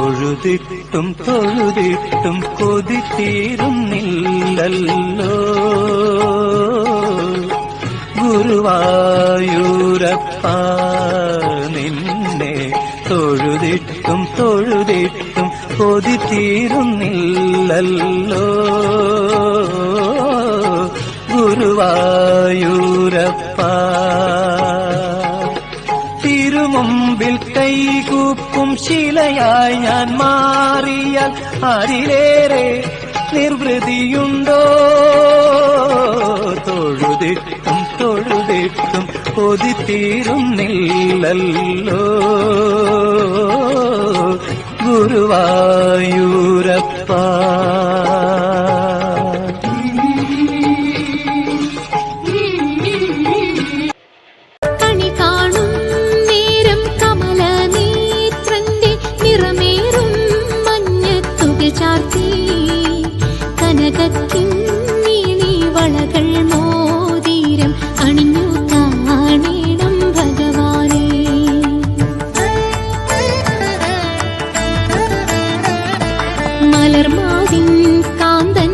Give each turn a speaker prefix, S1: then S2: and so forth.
S1: തൊഴുതിട്ടും തൊഴുതിട്ടും കൊതി തീരുന്നില്ലല്ലോ ഗുരുവായൂരപ്പ നിന്നെ തൊഴുതിട്ടും തൊഴുതിട്ടും കൊതി ഗുരുവായൂരപ്പാ ഗുരുവായൂരപ്പ തിരുമുമ്പിൽ കൈകൂപ്പും ശിലയായി ഞാൻ മാറിയാൽ അതിലേറെ നിർവൃതിയുണ്ടോ? തൊഴുതിട്ടും തൊഴുതിട്ടും പൊതിത്തീരുന്നില്ലല്ലോ ഗുരുവായൂരപ്പ.
S2: കനകത്തിന്നീണി വളകൾ മോതിരം അണിഞ്ഞു കാണേണം ഭഗവാനെ. മലർമാവിൻ കാന്തൻ